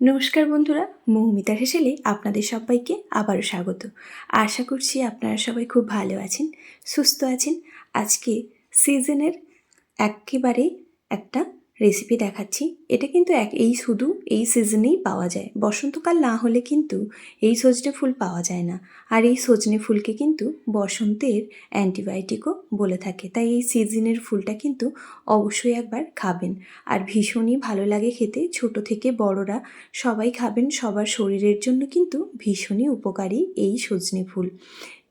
নমস্কার বন্ধুরা, মৌমিতা হেসেলে আপনাদের সবাইকে আবারও স্বাগত। আশা করছি আপনারা সবাই খুব ভালো আছেন, সুস্থ আছেন। আজকে সিজনের একেবারে একটা রেসিপি দেখাচ্ছি। এটা কিন্তু এক, এই শুধু এই সিজনেই পাওয়া যায়। বসন্তকাল না হলে কিন্তু এই সজনে ফুল পাওয়া যায় না। আর এই সজনে ফুলকে কিন্তু বসন্তের অ্যান্টিবায়োটিকও বলে থাকে। তাই এই সিজনের ফুলটা কিন্তু অবশ্যই একবার খাবেন। আর ভীষণই ভালো লাগে খেতে। ছোট থেকে বড়রা সবাই খাবেন। সবার শরীরের জন্য কিন্তু ভীষণই উপকারী এই সজনে ফুল।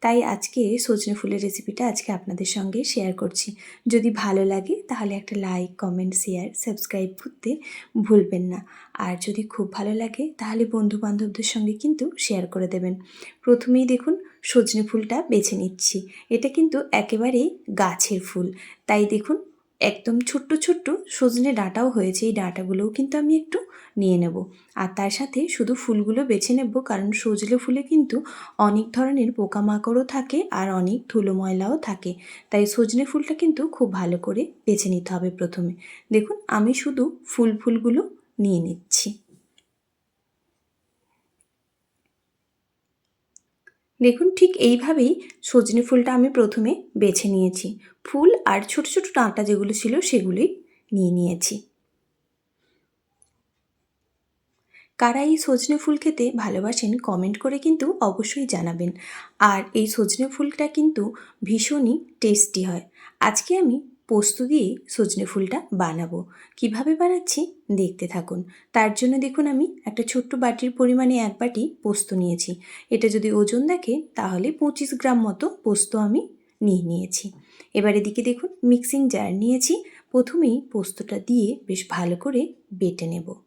তাই আজকে সজনে ফুলের রেসিপিটা আজকে আপনাদের সঙ্গে শেয়ার করছি। যদি ভালো লাগে তাহলে একটা লাইক কমেন্ট শেয়ার সাবস্ক্রাইব করতে ভুলবেন না। আর যদি খুব ভালো লাগে, তাহলে বন্ধু বান্ধবদের সঙ্গে কিন্তু শেয়ার করে দেবেন। প্রথমেই দেখুন, সজনে ফুলটা বেছে নিচ্ছি। এটা কিন্তু একেবারেই গাছের ফুল। তাই দেখুন একদম ছোট্ট ছোট্ট সজনে ডাটাও হয়েছে। এই ডাঁটাগুলোও কিন্তু আমি একটু নিয়ে নেব। আর তার সাথে শুধু ফুলগুলো বেছে নেব, কারণ সজলে ফুলে কিন্তু অনেক ধরনের পোকামাকড়ও থাকে আর অনেক ধুলো ময়লাও থাকে। তাই সজনে ফুলটা কিন্তু খুব ভালো করে বেছে নিতে হবে প্রথমে। দেখুন, আমি শুধু ফুল ফুলগুলো নিয়ে নিচ্ছি। দেখুন ঠিক এইভাবেই সজনে ফুলটা আমি প্রথমে বেছে নিয়েছি। ফুল আর ছোট ছোট ডাঁটা যেগুলো ছিল সেগুলি নিয়ে নিয়েছি। কারা এই সজনে ফুল খেতে ভালোবাসেন কমেন্ট করে কিন্তু অবশ্যই জানাবেন। আর এই সজনে ফুলটা কিন্তু ভীষণই টেস্টি হয়। আজকে আমি পোস্ত দিয়ে সজনে ফুলটা বানাবো। কীভাবে বানাচ্ছি দেখতে থাকুন। তার জন্য দেখুন আমি একটা ছোট্ট বাটির পরিমাণে এক বাটি পোস্ত নিয়েছি। এটা যদি ওজন দেখে তাহলে পঁচিশ গ্রাম মতো পোস্ত আমি নিয়ে নিয়েছি। এবার এদিকে দেখুন মিক্সিং জার নিয়েছি। প্রথমেই পোস্তটা দিয়ে বেশ ভালো করে বেটে নেব।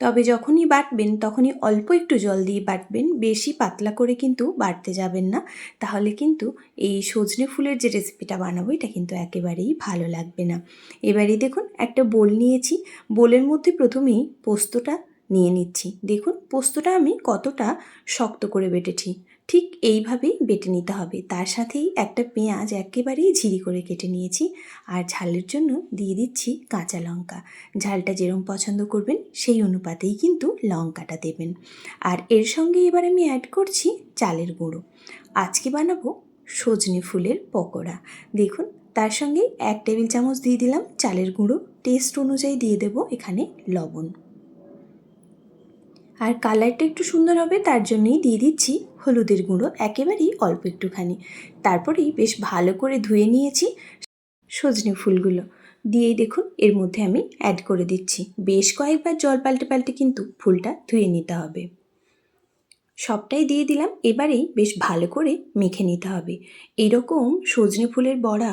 তবে যখনই বাটবেন, তখনই অল্প একটু জল দিয়ে বাটবেন, বেশি পাতলা করে কিন্তু বাটতে যাবেন না। তাহলে কিন্তু এই সজনে ফুলের যে রেসিপিটা বানাবো, এটা কিন্তু একেবারেই ভালো লাগবে না। এবারে দেখুন, একটা বোল নিয়েছি। বোলের মধ্যে প্রথমেই পোস্তটা নিয়ে নিচ্ছি। দেখুন, পোস্তটা আমি কতটা শক্ত করে বেটেছি। ঠিক এইভাবেই বেটে নিতে হবে। তার সাথেই একটা পেঁয়াজ একেবারেই ঝিরি করে কেটে নিয়েছি আর ঝালের জন্য দিয়ে দিচ্ছি কাঁচা লঙ্কা। ঝালটা যেরম পছন্দ করবেন, সেই অনুপাতেই কিন্তু লঙ্কাটা দেবেন। আর এর সঙ্গে এবার আমি অ্যাড করছি চালের গুঁড়ো। আজকে বানাবো সজনে ফুলের পকোড়া। দেখুন, তার সঙ্গে এক টেবিল চামচ দিয়ে দিলাম চালের গুঁড়ো। টেস্ট অনুযায়ী দিয়ে দেবো এখানে লবণ। আর কালারটা একটু সুন্দর হবে, তার জন্যই দিয়ে দিচ্ছি হলুদের গুঁড়ো, একেবারেই অল্প একটুখানি। তারপরেই বেশ ভালো করে ধুয়ে নিয়েছি সজনে ফুলগুলো। দিয়েই দেখুন, এর মধ্যে আমি অ্যাড করে দিচ্ছি। বেশ কয়েকবার জল পাল্টে পাল্টে কিন্তু ফুলটা ধুয়ে নিতে হবে। সবটাই দিয়ে দিলাম, এবারেই বেশ ভালো করে মেখে নিতে হবে। এরকম সজনে ফুলের বড়া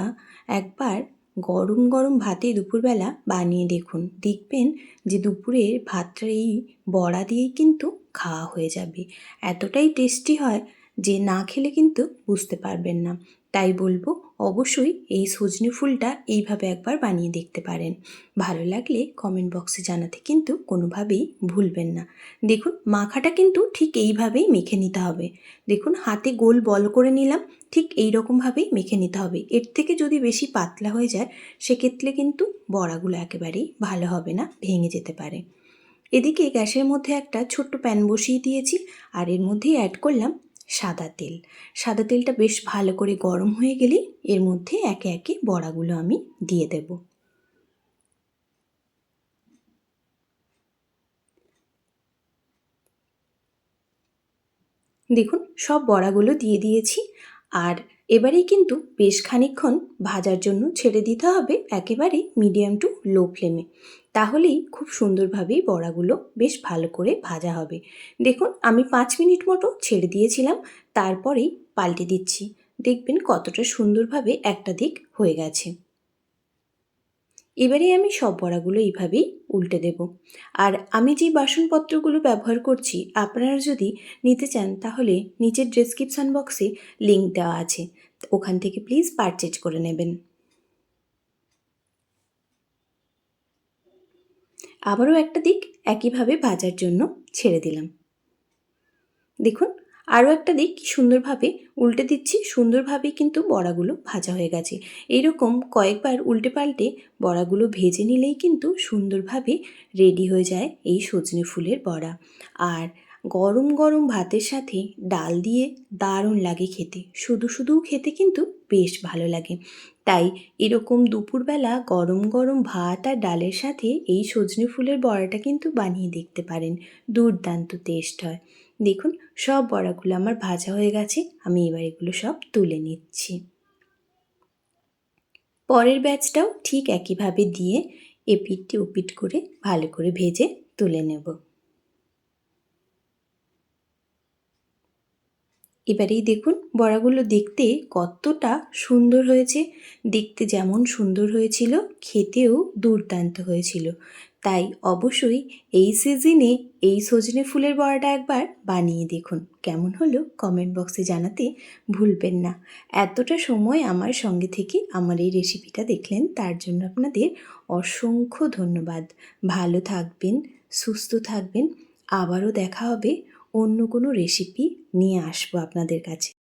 একবার গরম গরম ভাতে দুপুরবেলা বানিয়ে দেখুন। দেখবেন যে দুপুরের ভাতটা এই বড়া দিয়েই কিন্তু খাওয়া হয়ে যাবে। এতটাই টেস্টি হয় যে না খেলে কিন্তু বুঝতে পারবেন না। তাই বলব অবশ্যই এই সজনে ফুলটা এইভাবে একবার বানিয়ে দেখতে পারেন। ভালো লাগলে কমেন্ট বক্সে জানাতে কিন্তু কোনোভাবেই ভুলবেন না। দেখুন, মাখাটা কিন্তু ঠিক এইভাবেই মেখে নিতে হবে। দেখুন, হাতে গোল বল করে নিলাম, ঠিক এই রকমভাবেই মেখে নিতে হবে। এর থেকে যদি বেশি পাতলা হয়ে যায়, সেক্ষেত্রে কিন্তু বড়াগুলো একেবারেই ভালো হবে না, ভেঙে যেতে পারে। এদিকে গ্যাসের মধ্যে একটা ছোট্ট প্যান বসিয়ে দিয়েছি, আর এর মধ্যেই অ্যাড করলাম সাদা তেল। সাদা তেলটা বেশ ভালো করে গরম হয়ে গেলে এর মধ্যে একে একে বড়াগুলো আমি দিয়ে দেব। দেখুন, সব বড়াগুলো দিয়ে দিয়েছি। আর এবারেই কিন্তু বেশ খানিক্ষণ ভাজার জন্য ছেড়ে দিতে হবে একেবারে মিডিয়াম টু লো ফ্লেমে তাহলেই খুব সুন্দরভাবেই বড়াগুলো বেশ ভালো করে ভাজা হবে। দেখুন, আমি পাঁচ মিনিট মতো ছেড়ে দিয়েছিলাম, তারপরেই পাল্টে দিচ্ছি। দেখবেন কতটা সুন্দরভাবে একটা দিক হয়ে গেছে। এবারে আমি সব বড়াগুলো এইভাবেই উল্টে দেব। আর আমি যে বাসনপত্রগুলো ব্যবহার করছি, আপনারা যদি নিতে চান, তাহলে নিচের ডেসক্রিপশান বক্সে লিঙ্ক দেওয়া আছে। ওখান থেকে প্লিজ পারচেজ করে নেবেন। আবারও একটা দিক, একইভাবে ভাজার জন্য ছেড়ে দিলাম। দেখুন আরও একটা দিক সুন্দরভাবে উল্টে দিচ্ছি সুন্দরভাবে কিন্তু বড়াগুলো ভাজা হয়ে গেছে। এইরকম কয়েকবার উল্টে পাল্টে বড়াগুলো ভেজে নিলেই কিন্তু সুন্দরভাবে রেডি হয়ে যায় এই সজনে ফুলের বড়া। আর গরম গরম ভাতের সাথে ডাল দিয়ে দারুণ লাগে খেতে। শুধু শুধুও খেতে কিন্তু বেশ ভালো লাগে। তাই এরকম দুপুরবেলা গরম গরম ভাত আর ডালের সাথে এই সজনে ফুলের বড়াটা কিন্তু বানিয়ে দেখতে পারেন। দুর্দান্ত টেস্ট হয়। দেখুন, সব বড়াগুলো আমার ভাজা হয়ে গেছে, আমি এবার এগুলো সব তুলে নিচ্ছি। পরের ব্যাচটাও ঠিক একইভাবে দিয়ে এপিটটি ওপিট করে ভালো করে ভেজে তুলে নেব। এবারেই দেখুন, বড়াগুলো দেখতে কতটা সুন্দর হয়েছে, দেখতে যেমন সুন্দর হয়েছিল, খেতেও দুর্দান্ত হয়েছিল। তাই অবশ্যই এই সিজনে এই সজনে ফুলের বড়াটা একবার বানিয়ে দেখুন। কেমন হলো কমেন্ট বক্সে জানাতে ভুলবেন না। এতটা সময় আমার সঙ্গে থেকে আমার এই রেসিপিটা দেখলেন, তার জন্য আপনাদের অসংখ্য ধন্যবাদ। ভালো থাকবেন, সুস্থ থাকবেন। আবারও দেখা হবে অন্য কোনো রেসিপি নিয়ে আসব আপনাদের কাছে।